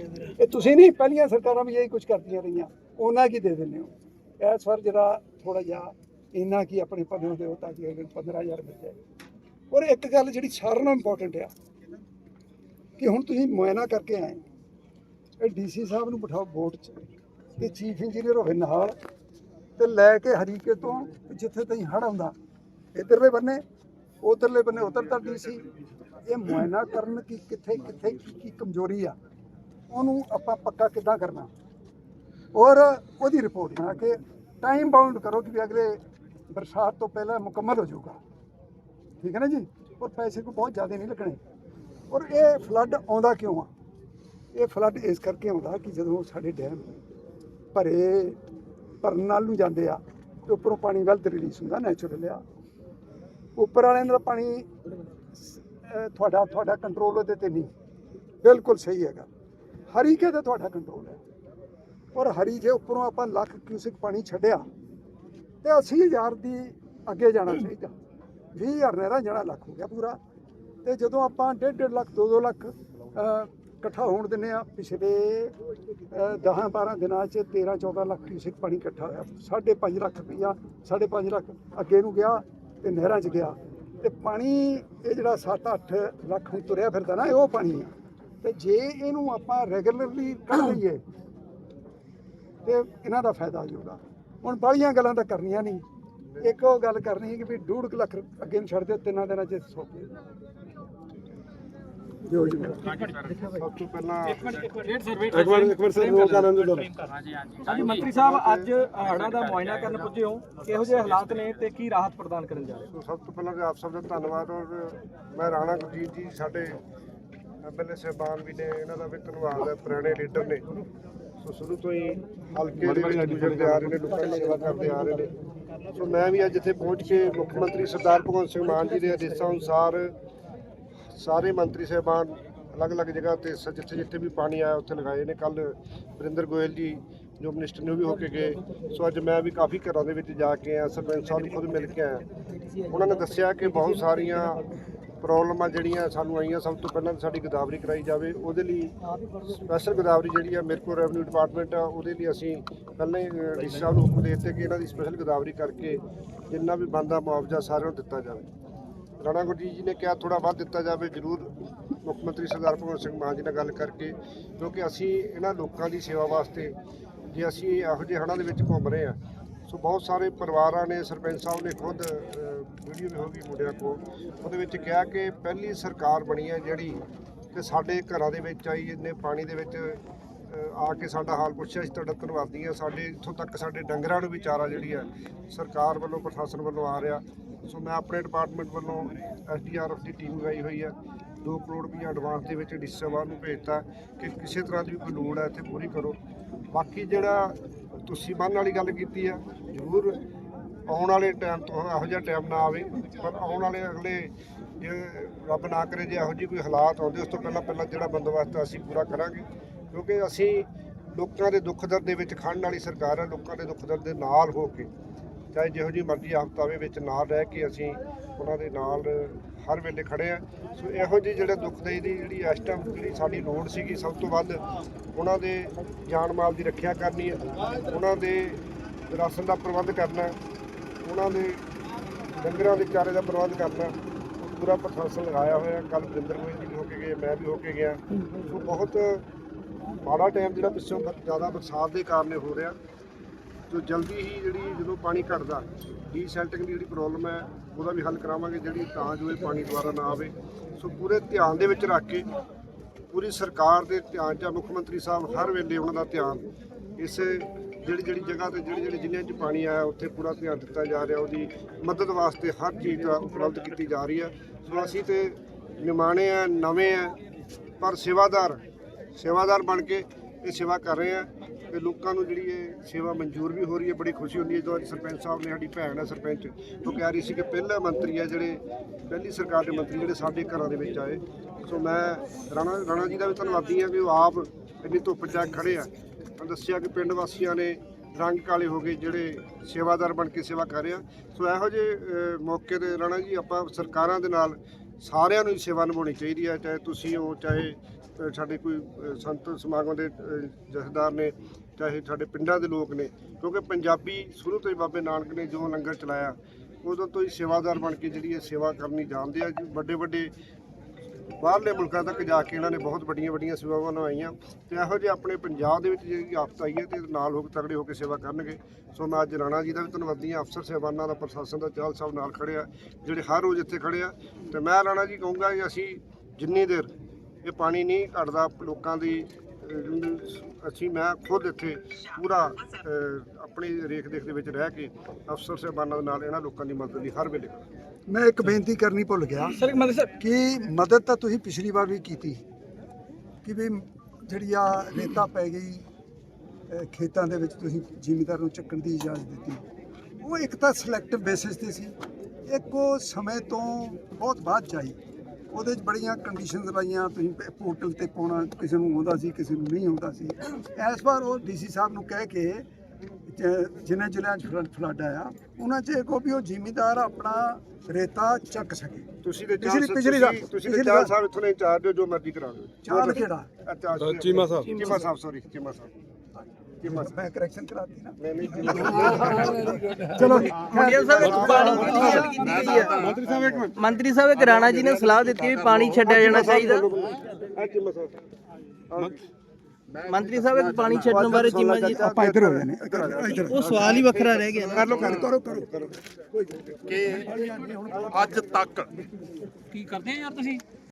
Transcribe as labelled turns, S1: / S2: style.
S1: ਇਹ ਤੁਸੀਂ ਨਹੀਂ, ਪਹਿਲੀਆਂ ਸਰਕਾਰਾਂ ਵੀ ਇਹੀ ਕੁਝ ਕਰਦੀਆਂ ਰਹੀਆਂ। ਉਹਨਾਂ ਕੀ ਦੇ ਦਿੰਦੇ ਹੋ? ਇਸ ਵਾਰ ਜਿਹੜਾ ਥੋੜਾ ਜਿਹਾ ਇੰਨਾ ਕੀ ਆਪਣੇ ਪੱਲਿਓਂ ਦਿਓ ਤਾਂ ਕਿ ਅਗਲੇ ਨੂੰ 15000 ਮਿਲ ਜਾਏ। ਔਰ ਇੱਕ ਗੱਲ ਜਿਹੜੀ ਸਾਰਿਆਂ ਨਾਲੋਂ ਇੰਪੋਰਟੈਂਟ ਆ, ਕਿ ਹੁਣ ਤੁਸੀਂ ਮੁਆਇਨਾ ਕਰਕੇ ਆਏ। ਇਹ ਡੀਸੀ ਸਾਹਿਬ ਨੂੰ ਬਿਠਾਓ ਬੋਰਡ 'ਚ ਤੇ ਚੀਫ ਇੰਜੀਨੀਅਰ ਹੋਵੇ ਨਾਲ, ਤੇ ਲੈ ਕੇ ਹਰੀਕੇ ਤੋਂ ਜਿੱਥੇ ਤਾਈਂ ਹੜ ਆਉਂਦਾ, ਇਧਰਲੇ ਬੰਨੇ, ਉਧਰਲੇ ਬੰਨੇ ਉਤਰਦਾ ਡੀਸੀ ਇਹ ਮੁਆਇਨਾ ਕਰਨ ਕਿ ਕਿੱਥੇ ਕਿੱਥੇ ਕੀ ਕੀ ਕਮਜ਼ੋਰੀ ਆ? ਉਹਨੂੰ ਆਪਾਂ ਪੱਕਾ ਕਿੱਦਾਂ ਕਰਨਾ? ਔਰ ਉਹਦੀ ਰਿਪੋਰਟ ਬਣਾ ਕੇ ਟਾਈਮ ਬਾਉਂਡ ਕਰੋ ਕਿ ਵੀ ਅਗਲੇ ਬਰਸਾਤ ਤੋਂ ਪਹਿਲਾਂ ਮੁਕੰਮਲ ਹੋ ਜਾਊਗਾ। ਠੀਕ ਹੈ ਨਾ ਜੀ? ਔਰ ਪੈਸੇ ਕੋ ਬਹੁਤ ਜ਼ਿਆਦਾ ਨਹੀਂ ਲੱਗਣੇ। ਔਰ ਇਹ ਫਲੱਡ ਆਉਂਦਾ ਕਿਉਂ ਆ? ਇਹ ਫਲੱਡ ਇਸ ਕਰਕੇ ਆਉਂਦਾ ਕਿ ਜਦੋਂ ਸਾਡੇ ਡੈਮ ਭਰੇ, ਭਰਨ ਨਾਲ ਨੂੰ ਜਾਂਦੇ ਆ, ਤੇ ਉੱਪਰੋਂ ਪਾਣੀ ਗਲਤ ਰਿਲੀਜ਼ ਹੁੰਦਾ ਨੈਚੁਰਲ ਆ। ਉੱਪਰ ਵਾਲਿਆਂ ਦਾ ਪਾਣੀ ਤੁਹਾਡਾ ਤੁਹਾਡਾ ਕੰਟਰੋਲ ਉਹਦੇ ਤੇ ਨਹੀਂ। ਬਿਲਕੁਲ ਸਹੀ ਹੈਗਾ। ਹਰੀਕੇ ਤੇ ਤੁਹਾਡਾ ਕੰਟਰੋਲ ਹੈ। ਔਰ ਹਰੀਕੇ ਉੱਪਰੋਂ ਆਪਾਂ ਲੱਖ ਕਿਊਸਿਕ ਪਾਣੀ ਛੱਡਿਆ ਤੇ 80000 ਦੀ ਅੱਗੇ ਜਾਣਾ ਚਾਹੀਦਾ। 20000 ਨਹਿਰਾਂ ਜਾਣਾ ਲੱਖ ਹੋ ਗਿਆ ਪੂਰਾ। ਤੇ ਜਦੋਂ ਆਪਾਂ 1.5 ਲੱਖ 2-2 ਲੱਖ ਇਕੱਠਾ ਹੋਣ ਦਿੰਨੇ ਆ ਪਿਛਲੇ 10-12 ਦਿਨਾਂ 'ਚ 13-14 ਲੱਖ ਕਿਊਸਿਕ ਪਾਣੀ ਇਕੱਠਾ ਹੋਇਆ। 5.5 ਲੱਖ ਰੁਪਈਆ 5.5 ਲੱਖ ਅੱਗੇ ਨੂੰ ਗਿਆ ਤੇ ਨਹਿਰਾਂ 'ਚ ਗਿਆ। ਤੇ ਪਾਣੀ ਇਹ ਜਿਹੜਾ 7-8 ਲੱਖ ਹੁਣ ਤੁਰਿਆ ਫਿਰਦਾ ਨਾ ਇਹ ਉਹ ਪਾਣੀ ਆ। ਤੇ ਜੇ ਇਹਨੂੰ ਆਪਾਂ ਰੈਗੂਲਰਲੀ ਕੱਢ ਲਈਏ ਤੇ ਇਹਨਾਂ ਦਾ ਫਾਇਦਾ ਹੋ ਜਾਊਗਾ ਹੁਣ ਬਾਹਲੀਆਂ ਗੱਲਾਂ ਤਾਂ ਕਰਨੀਆਂ ਨਹੀਂ। ਇੱਕ ਉਹ ਗੱਲ ਕਰਨੀ ਹੈ ਕਿ ਵੀ ਡੂਢ ਕੁ ਲੱਖ ਅੱਗੇ ਨੂੰ ਛੱਡ ਦਿਓ ਤਿੰਨਾਂ ਦਿਨਾਂ ਚ। ਜੋ ਜੀ
S2: ਸਭ ਤੋਂ ਪਹਿਲਾਂ
S3: ਇੱਕ ਮਿੰਟ ਇੱਕ ਮਿੰਟ
S2: ਇੱਕ ਵਾਰ ਇੱਕ ਵਾਰ ਸਰ ਰੋਕ ਕਰਨ ਦੇ
S4: ਹਾਂਜੀ ਮੰਤਰੀ ਸਾਹਿਬ ਅੱਜ ਹੜ੍ਹਾਂ ਦਾ ਮੁਆਇਨਾ ਕਰਨ ਪੁੱਜੇ ਹੋ। ਕਿਹੋ ਜਿਹੇ ਹਾਲਾਤ ਨੇ ਤੇ ਕੀ ਰਾਹਤ ਪ੍ਰਦਾਨ ਕਰਨ ਜਾ ਰਹੇ ਹੋ?
S2: ਸੋ ਸਭ ਤੋਂ ਪਹਿਲਾਂ ਤਾਂ ਆਪ ਸਭ ਦਾ ਧੰਨਵਾਦ ਔਰ ਮੈਂ ਰਾਣਾ ਗੁਰਜੀਤ ਜੀ ਸਾਡੇ ਐਮਐਲਏ ਸਾਹਿਬਾਨ ਵੀ ਨੇ ਇਹਨਾਂ ਦਾ ਵੀ ਧੰਨਵਾਦ ਹੈ ਪੁਰਾਣੇ ਲੀਡਰ ਨੇ। ਸੋ ਸ਼ੁਰੂ ਤੋਂ ਹੀ ਹਲਕੇ ਦੇ ਵਿੱਚ ਗੁਜ਼ਰਦੇ ਆ ਰਹੇ ਨੇ ਲੋਕਾਂ ਦੀ ਸੇਵਾ ਕਰਦੇ ਆ ਰਹੇ ਨੇ। ਸੋ ਮੈਂ ਵੀ ਅੱਜ ਇੱਥੇ ਪਹੁੰਚ ਕੇ ਮੁੱਖ ਮੰਤਰੀ ਸਰਦਾਰ ਭਗਵੰਤ ਸਿੰਘ ਮਾਨ ਜੀ ਦੇ ਆਦੇਸ਼ਾਂ ਅਨੁਸਾਰ ਸਾਰੇ ਮੰਤਰੀ ਸਾਹਿਬਾਨ ਅਲੱਗ-ਅਲੱਗ ਜਗ੍ਹਾ ਤੇ ਜਿੱਥੇ ਜਿੱਥੇ ਵੀ ਪਾਣੀ ਆਇਆ ਉੱਥੇ ਲਗਾਏ ਨੇ। ਕੱਲ ਵਰਿੰਦਰ ਗੋਇਲ ਜੀ ਜੋ ਮਿਨਿਸਟਰ ਨੇ ਵੀ ਹੋ ਕੇ ਗਏ। ਸੋ ਅੱਜ ਮੈਂ ਵੀ ਕਾਫੀ ਘਰਾਂ ਦੇ ਵਿੱਚ ਜਾ ਕੇ ਆਇਆ ਸਰਪੰਚ ਸਾਹਿਬ ਨੂੰ ਖੁਦ ਮਿਲ ਕੇ ਆਇਆ। ਉਹਨਾਂ ਨੇ ਦੱਸਿਆ ਕਿ ਬਹੁਤ ਸਾਰੀਆਂ ਪ੍ਰੋਬਲਮਾਂ ਜਿਹੜੀਆਂ ਸਾਨੂੰ ਆਈਆਂ, ਸਭ ਤੋਂ ਪਹਿਲਾਂ ਸਾਡੀ ਗਦਾਵਰੀ ਕਰਾਈ ਜਾਵੇ, ਉਹਦੇ ਲਈ ਸਪੈਸ਼ਲ ਗਦਾਵਰੀ ਜਿਹੜੀ ਆ ਮੇਰੇ ਕੋਲ ਰੈਵਨਿਊ ਡਿਪਾਰਟਮੈਂਟ ਆ, ਉਹਦੇ ਲਈ ਅਸੀਂ ਪਹਿਲਾਂ ਹੀ ਡੀਸੀ ਸਾਹਿਬ ਨੂੰ ਹੁਕਮ ਦੇ ਦਿੱਤੇ ਕਿ ਇਹਨਾਂ ਦੀ ਸਪੈਸ਼ਲ ਗਦਾਵਰੀ ਕਰਕੇ ਜਿੰਨਾ ਵੀ ਬਣਦਾ ਮੁਆਵਜ਼ਾ ਸਾਰਿਆਂ ਨੂੰ ਦਿੱਤਾ ਜਾਵੇ। ਰਾਣਾ ਗੁਰਜੀਤ ਜੀ ਨੇ ਕਿਹਾ ਥੋੜਾ ਵੱਧ ਦਿੱਤਾ ਜਾਵੇ, ਜ਼ਰੂਰ ਮੁੱਖ ਮੰਤਰੀ ਸਰਦਾਰ ਭਗਵੰਤ ਸਿੰਘ ਮਾਨ ਜੀ ਨਾਲ ਗੱਲ ਕਰਕੇ, ਕਿਉਂਕਿ ਅਸੀਂ ਇਹਨਾਂ ਲੋਕਾਂ ਦੀ ਸੇਵਾ ਵਾਸਤੇ ਜੇ ਅਸੀਂ ਇਹੋ ਜਿਹੇ ਹੜ੍ਹਾਂ ਦੇ ਵਿੱਚ ਘੁੰਮ ਰਹੇ ਆ ਸੋ ਬਹੁਤ ਸਾਰੇ ਪਰਿਵਾਰਾਂ ਨੇ ਸਰਪੰਚ ਸਾਹਿਬ ਨੇ ਖੁਦ ਵੀਡੀਓ ਵੀ ਹੋ ਮੁੰਡਿਆਂ ਕੋਲ। ਉਹਦੇ ਵਿੱਚ ਕਿਹਾ ਕਿ ਪਹਿਲੀ ਸਰਕਾਰ ਬਣੀ ਹੈ ਜਿਹੜੀ ਤੇ ਸਾਡੇ ਘਰਾਂ ਦੇ ਵਿੱਚ ਆਈ ਇਹਨੇ ਪਾਣੀ ਦੇ ਵਿੱਚ ਆ ਕੇ ਸਾਡਾ ਹਾਲ ਪੁੱਛਿਆ ਅਸੀਂ ਤੁਹਾਡਾ ਧੰਨਵਾਦੀ ਹਾਂ। ਸਾਡੇ, ਇੱਥੋਂ ਤੱਕ ਸਾਡੇ ਡੰਗਰਾਂ ਨੂੰ ਵੀ ਚਾਰਾ ਜਿਹੜੀ ਹੈ, ਸਰਕਾਰ ਵੱਲੋਂ, ਪ੍ਰਸ਼ਾਸਨ ਵੱਲੋਂ ਆ ਰਿਹਾ। ਸੋ ਮੈਂ ਆਪਣੇ ਡਿਪਾਰਟਮੈਂਟ ਵੱਲੋਂ ਐਸਡੀਆਰਐਫ ਦੀ ਟੀਮ ਲਗਾਈ ਹੋਈ ਹੈ। 2 ਕਰੋੜ ਰੁਪਏ ਐਡਵਾਂਸ ਦੇ ਵਿੱਚ ਡੀਸੀ ਸਾਹਿਬਾਨ ਨੂੰ ਭੇਜਤਾ ਕਿ ਕਿਸੇ ਤਰ੍ਹਾਂ ਦੀ ਵੀ ਕੋਈ ਲੋੜ ਹੈ, ਇੱਥੇ ਪੂਰੀ ਕਰੋ। ਬਾਕੀ ਜਿਹੜਾ ਤੁਸੀਂ ਬੰਨ ਵਾਲੀ ਗੱਲ ਕੀਤੀ ਆ, ਜ਼ਰੂਰ ਆਉਣ ਵਾਲੇ ਟਾਈਮ ਤੋਂ ਇਹੋ ਜਿਹਾ ਟਾਈਮ ਨਾ ਆਵੇ, ਪਰ ਆਉਣ ਵਾਲੇ ਅਗਲੇ ਜੇ ਰੱਬ ਨਾ ਕਰੇ, ਜੇ ਇਹੋ ਜਿਹੀ ਕੋਈ ਹਾਲਾਤ ਆਉਂਦੇ, ਉਸ ਤੋਂ ਪਹਿਲਾਂ ਪਹਿਲਾਂ ਜਿਹੜਾ ਬੰਦੋਬਸਤ ਅਸੀਂ ਪੂਰਾ ਕਰਾਂਗੇ। ਕਿਉਂਕਿ ਅਸੀਂ ਲੋਕਾਂ ਦੇ ਦੁੱਖ ਦਰਦ ਦੇ ਵਿੱਚ ਖੜਨ ਵਾਲੀ ਸਰਕਾਰ ਹੈ ਲੋਕਾਂ ਦੇ ਦੁੱਖ ਦਰਦ ਦੇ ਨਾਲ ਹੋ ਕੇ, ਚਾਹੇ ਜਿਹੋ ਜਿਹੀ ਮਰਜ਼ੀ ਆਫਤ ਆਵੇ ਵਿੱਚ ਨਾਲ ਰਹਿ ਕੇ ਅਸੀਂ ਉਹਨਾਂ ਦੇ ਨਾਲ ਹਰ ਵੇਲੇ ਖੜੇ ਆ। ਸੋ ਇਹੋ ਜਿਹੇ ਜਿਹੜੇ ਦੁੱਖ ਦੇ ਦੀ ਜਿਹੜੀ ਇਸ ਟਾਈਮ ਜਿਹੜੀ ਸਾਡੀ ਲੋੜ ਸੀਗੀ, ਸਭ ਤੋਂ ਵੱਧ ਉਹਨਾਂ ਦੇ ਜਾਨ ਮਾਲ ਦੀ ਰੱਖਿਆ ਕਰਨੀ ਹੈ ਉਹਨਾਂ ਦੇ ਰਾਸ਼ਨ ਦਾ ਪ੍ਰਬੰਧ ਕਰਨਾ, ਉਹਨਾਂ ਦੇ ਡੰਗਰਾਂ ਦੇ ਚਾਰੇ ਦਾ ਪ੍ਰਬੰਧ ਕਰਨਾ, ਪੂਰਾ ਪ੍ਰਸ਼ਾਸਨ ਲਗਾਇਆ ਹੋਇਆ। ਕੱਲ ਵਰਿੰਦਰ ਗੋਇਲ ਜੀ ਵੀ ਹੋ ਕੇ ਗਏ, ਮੈਂ ਵੀ ਹੋ ਕੇ ਗਿਆ। ਸੋ ਬਹੁਤ ਮਾੜਾ ਟਾਈਮ ਜਿਹੜਾ ਪਿੱਛੋਂ ਜ਼ਿਆਦਾ ਬਰਸਾਤ ਦੇ ਕਾਰਨ ਹੋ ਰਿਹਾ। ਜੋ ਜਲਦੀ ਹੀ ਜਿਹੜੀ ਜਦੋਂ ਪਾਣੀ ਘਟਦਾ ਡੀਸੈਲਟਿੰਗ ਦੀ ਜਿਹੜੀ ਪ੍ਰੋਬਲਮ ਹੈ, ਉਹਦਾ ਵੀ ਹੱਲ ਕਰਾਵਾਂਗੇ ਜਿਹੜੀ ਤਾਂ ਜੋ ਇਹ ਪਾਣੀ ਦੁਬਾਰਾ ਨਾ ਆਵੇ। ਸੋ ਪੂਰੇ ਧਿਆਨ ਦੇ ਵਿੱਚ ਰੱਖ ਕੇ ਪੂਰੀ ਸਰਕਾਰ ਦੇ ਧਿਆਨ 'ਚ ਮੁੱਖ ਮੰਤਰੀ ਸਾਹਿਬ ਹਰ ਵੇਲੇ ਉਹਨਾਂ ਦਾ ਧਿਆਨ। ਇਸ ਜਿਹੜੀ ਜਿਹੜੀ ਜਗ੍ਹਾ ਤੇ ਜਿਹੜੇ ਜਿਹੜੇ ਜ਼ਿਲ੍ਹਿਆਂ 'ਚ ਪਾਣੀ ਆਇਆ, ਉੱਥੇ ਪੂਰਾ ਧਿਆਨ ਦਿੱਤਾ ਜਾ ਰਿਹਾ, ਉਹਦੀ ਮਦਦ ਵਾਸਤੇ ਹਰ ਚੀਜ਼ ਦਾ ਉਪਲਬਧ ਕੀਤੀ ਜਾ ਰਹੀ ਹੈ। ਸੋ ਅਸੀਂ ਤੇ ਨਿਮਾਣੇ ਆ, ਨਵੇਂ ਆ, ਪਰ ਸੇਵਾਦਾਰ ਸੇਵਾਦਾਰ ਬਣ ਕੇ ਇਹ ਸੇਵਾ ਕਰ ਰਹੇ ਆ। ਤੇ ਲੋਕਾਂ ਨੂੰ ਜਿਹੜੀ ਇਹ ਸੇਵਾ ਮਨਜ਼ੂਰ ਵੀ ਹੋ ਰਹੀ ਹੈ, ਬੜੀ ਖੁਸ਼ੀ ਹੁੰਦੀ ਹੈ। ਜਦੋਂ ਅੱਜ ਸਰਪੰਚ ਸਾਹਿਬ ਨੇ ਸਾਡੀ ਭੈਣ ਹੈ ਸਰਪੰਚ, ਉਹ ਕਹਿ ਰਹੀ ਸੀ ਕਿ ਪਹਿਲਾ ਮੰਤਰੀ ਹੈ ਜਿਹੜੇ, ਪਹਿਲੀ ਸਰਕਾਰ ਦੇ ਮੰਤਰੀ ਜਿਹੜੇ ਸਾਡੇ ਘਰਾਂ ਦੇ ਵਿੱਚ ਆਏ। ਸੋ ਮੈਂ ਰਾਣਾ ਰਾਣਾ ਜੀ ਦਾ ਵੀ ਧੰਨਵਾਦੀ ਹਾਂ ਕਿ ਉਹ ਆਪ ਇੰਨੀ ਧੁੱਪ 'ਚ ਕੇ ਖੜੇ ਆ। ਮੈਂ ਦੱਸਿਆ ਕਿ ਪਿੰਡ ਵਾਸੀਆਂ ਨੇ ਰੰਗ ਕਾਲੇ ਹੋ ਗਏ ਜਿਹੜੇ ਸੇਵਾਦਾਰ ਬਣ ਕੇ ਸੇਵਾ ਕਰ ਰਿਹਾ ਸੋ ਇਹੋ ਜਿਹੇ ਮੌਕੇ ਤੇ ਰਾਣਾ ਜੀ ਆਪਾਂ ਸਰਕਾਰਾਂ ਦੇ ਨਾਲ ਸਾਰਿਆਂ ਨੂੰ ਹੀ ਸੇਵਾ ਨਿਭਾਉਣੀ ਚਾਹੀਦੀ ਹੈ, ਚਾਹੇ ਤੁਸੀਂ ਹੋ, ਚਾਹੇ ਸਾਡੇ ਕੋਈ ਸੰਤ ਸਮਾਗਮ ਦੇ ਜਥੇਦਾਰ ਨੇ, ਚਾਹੇ ਸਾਡੇ ਪਿੰਡਾਂ ਦੇ ਲੋਕ ਨੇ, ਕਿਉਂਕਿ ਪੰਜਾਬੀ ਸ਼ੁਰੂ ਤੋਂ ਹੀ ਬਾਬੇ ਨਾਨਕ ਨੇ ਜੋ ਲੰਗਰ ਚਲਾਇਆ ਉਦੋਂ ਤੋਂ ਹੀ ਸੇਵਾਦਾਰ ਬਣ ਕੇ ਜਿਹੜੀ ਇਹ ਸੇਵਾ ਕਰਨੀ ਜਾਣਦੇ ਆ। ਵੱਡੇ ਵੱਡੇ ਬਾਹਰਲੇ ਮੁਲਕਾਂ ਤੱਕ ਜਾ ਕੇ ਇਹਨਾਂ ਨੇ ਬਹੁਤ ਵੱਡੀਆਂ ਵੱਡੀਆਂ ਸੇਵਾਵਾਂ ਨਿਭਾਈਆਂ ਤੇ ਇਹੋ ਜਿਹੇ ਆਪਣੇ ਪੰਜਾਬ ਦੇ ਵਿੱਚ ਜਿਹੜੀ ਆਫਤ ਆਈ ਹੈ ਤੇ ਨਾਲ ਹੋ ਕੇ ਤਗੜੇ ਹੋ ਕੇ ਸੇਵਾ ਕਰਨਗੇ। ਸੋ ਮੈਂ ਅੱਜ ਰਾਣਾ ਜੀ ਦਾ ਵੀ ਧੰਨਵਾਦੀ ਹਾਂ, ਅਫਸਰ ਸਾਹਿਬਾਨਾਂ ਦਾ, ਪ੍ਰਸ਼ਾਸਨ ਦਾ, ਚਾਲ ਸਾਹਿਬ ਨਾਲ ਖੜੇ ਆ, ਜਿਹੜੇ ਹਰ ਰੋਜ਼ ਇੱਥੇ ਖੜੇ ਆ। ਤੇ ਮੈਂ ਰਾਣਾ ਜੀ ਕਹੂੰਗਾ ਕਿ ਅਸੀਂ ਜਿੰਨੀ ਦੇਰ ਇਹ ਪਾਣੀ ਨਹੀਂ ਘਟਦਾ ਲੋਕਾਂ ਦੀ ਅਸੀਂ ਮੈਂ ਖੁਦ ਇੱਥੇ ਪੂਰਾ ਆਪਣੀ ਰੇਖ ਦੇਖ ਦੇ ਵਿੱਚ ਰਹਿ ਕੇ ਅਫਸਰ ਸਾਹਿਬਾਨਾਂ ਦੇ ਨਾਲ ਇਹਨਾਂ ਲੋਕਾਂ ਦੀ ਮਦਦ ਲਈ ਹਰ ਵੇਲੇ
S1: ਮੈਂ ਇੱਕ ਬੇਨਤੀ ਕਰਨੀ ਭੁੱਲ ਗਿਆ
S4: ਸਰ ਮੰਤਰੀ ਸਾਹਿਬ
S1: ਕਿ ਮਦਦ ਤਾਂ ਤੁਸੀਂ ਪਿਛਲੀ ਵਾਰ ਵੀ ਕੀਤੀ ਕਿ ਵੀ ਜਿਹੜੀ ਆ ਰੇਤਾ ਪੈ ਗਈ ਖੇਤਾਂ ਦੇ ਵਿੱਚ ਤੁਸੀਂ ਜ਼ਿਮੀਦਾਰ ਨੂੰ ਚੱਕਣ ਦੀ ਇਜਾਜ਼ਤ ਦਿੱਤੀ। ਉਹ ਇੱਕ ਤਾਂ ਸਿਲੈਕਟਿਵ ਬੇਸਿਸ ਤੇ ਸੀ। ਇੱਕ ਉਹ ਸਮੇਂ ਤੋਂ ਬਹੁਤ ਬਾਅਦ ਚਾਹੀ ਉਹਦੇ 'ਚ ਬੜੀਆਂ ਕੰਡੀਸ਼ਨਸ ਲਾਈਆਂ ਤੁਸੀਂ ਪੋਰਟਲ ਤੇ ਪਾਉਣਾ ਕਿਸੇ ਨੂੰ ਆਉਂਦਾ ਸੀ ਕਿਸੇ ਨੂੰ ਨਹੀਂ ਆਉਂਦਾ ਸੀ। ਇਸ ਵਾਰ ਉਹ ਡੀਸੀ ਸਾਹਿਬ ਨੂੰ ਕਹਿ ਕੇ ਜਿਨ੍ਹਾਂ ਜ਼ਿਲ੍ਹਿਆਂ 'ਚ ਫਲੱਡ ਆਇਆ ਉਹਨਾਂ 'ਚ ਕਹੋ ਵੀ ਉਹ ਜ਼ਿਮੀਦਾਰ ਆਪਣਾ ਰੇਤਾ ਚੱਕ ਸਕੇ।
S2: ਤੁਸੀਂ ਤੇ
S1: ਪਿਛਲੀ-
S2: ਚਾਰ
S1: ਪਿਛਲੀ
S2: ਤੁਸੀਂ-
S1: ਵਾਰ-
S2: ਤੁਸੀਂ
S1: ਪਿਛਲੀ
S2: ਤੇ ਚਾਰ ਸਾਹਿਬ ਇੱਥੋਂ ਇੰਚਾਰਜ ਹੋ ਜੋ ਮਰਜ਼ੀ ਕਰਾ ਦਿਓ
S1: ਚਾਲ ਕਿਹੜਾ?
S2: ਅੱਛਾ ਚੀਮਾ ਸਾਹਿਬ। ਚੀਮਾ ਸਾਹਿਬ ਸੌਰੀ ਚੀਮਾ ਸਾਹਿਬ। ਚੀਮਾ ਸਾਹਿਬ
S1: ਮੈਂ ਕਰੈਕਸ਼ਨ ਕਰਾਤੀ ਨਾ।
S2: ਨਹੀਂ ਨਹੀਂ ਚੀਮਾ ਸਾਹਿਬ
S1: ਚਲੋ
S3: ਮੰਤਰੀ ਸਾਹਿਬ ਇੱਕ ਪਾਣੀ ਦੀ ਗੱਲ ਕੀਤੀ ਗਈ ਹੈ?
S2: ਮੰਤਰੀ ਸਾਹਿਬ ਇੱਕ ਮਿੰਟ।
S3: ਮੰਤਰੀ ਸਾਹਿਬ ਇੱਕ ਰਾਣਾ ਜੀ ਨੇ ਸਲਾਹ ਦਿੱਤੀ ਵੀ ਪਾਣੀ ਛੱਡਿਆ ਜਾਣਾ ਚਾਹੀਦਾ। ਮੰਤਰੀ ਸਾਹਿਬ ਇੱਕ ਪਾਣੀ ਛੱਡਣ ਬਾਰੇ ਚੀਮਾ ਜੀ।
S1: ਆਪਾਂ ਇੱਧਰ ਹੋ ਜਾਣੇ ਇੱਧਰ
S3: ਉਹ ਸਵਾਲ ਹੀ ਵੱਖਰਾ ਰਹਿ ਗਿਆ
S1: ਕਰ ਕਰ ਕਰੋ ਕਰੋ ਕਰੋ।
S5: ਕਿ ਅੱਜ ਤੱਕ
S4: ਕੀ ਕਰਦੇ ਆ ਯਾਰ ਤੁਸੀਂ